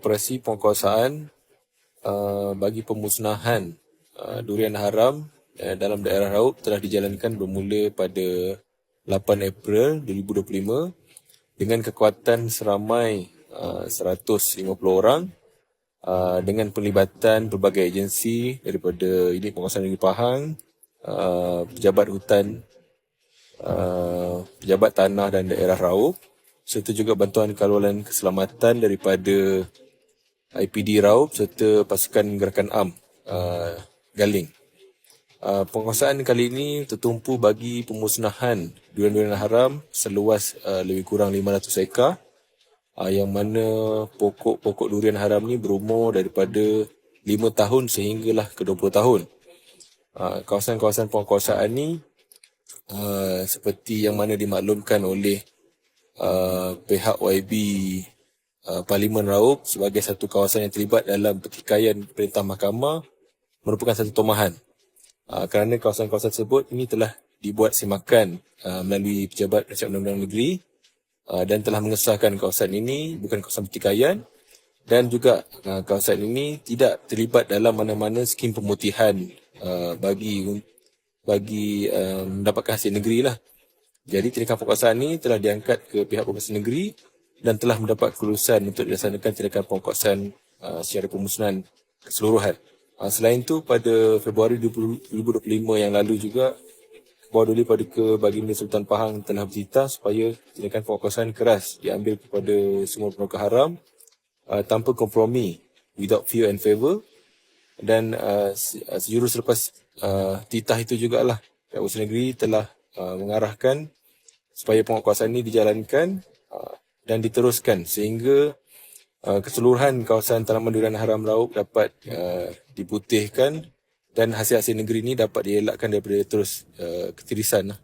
operasi penguasaan uh, bagi pemusnahan uh, durian haram uh, dalam daerah Raub telah dijalankan bermula pada 8 April 2025 dengan kekuatan seramai uh, 150 orang uh, dengan pelibatan berbagai agensi daripada Unit Penguasaan Negeri Pahang, uh, pejabat hutan, uh, pejabat tanah dan daerah Raub serta juga bantuan kawalan keselamatan daripada IPD Raub serta pasukan gerakan AM uh, Galing. Uh, penguasaan kali ini tertumpu bagi pemusnahan durian-durian haram seluas uh, lebih kurang 500 ekar uh, yang mana pokok-pokok durian haram ni berumur daripada 5 tahun sehinggalah ke 20 tahun. Uh, kawasan-kawasan penguasaan ni uh, seperti yang mana dimaklumkan oleh Uh, pihak YB uh, Parlimen Raub sebagai satu kawasan yang terlibat dalam pertikaian perintah mahkamah merupakan satu tomahan. Uh, kerana kawasan-kawasan tersebut ini telah dibuat semakan uh, melalui pejabat Rakyat Undang-Undang Negeri uh, dan telah mengesahkan kawasan ini bukan kawasan pertikaian dan juga uh, kawasan ini tidak terlibat dalam mana-mana skim pemutihan uh, bagi bagi uh, mendapatkan hasil negeri lah. Jadi tindakan penguasaan ini telah diangkat ke pihak penguasaan negeri dan telah mendapat kelulusan untuk dilaksanakan tindakan penguasaan uh, secara pemusnahan keseluruhan. Uh, selain itu pada Februari 2025 yang lalu juga Bawah Duli Paduka Baginda Sultan Pahang telah bercerita supaya tindakan penguasaan keras diambil kepada semua penuka haram uh, tanpa kompromi without fear and favor dan uh, sejurus selepas uh, titah itu jugalah pihak penguasaan negeri telah uh, mengarahkan supaya penguasaan ini dijalankan uh, dan diteruskan sehingga uh, keseluruhan kawasan tanaman durian haram raub dapat uh, diputihkan dan hasil-hasil negeri ini dapat dielakkan daripada terus ketirisan.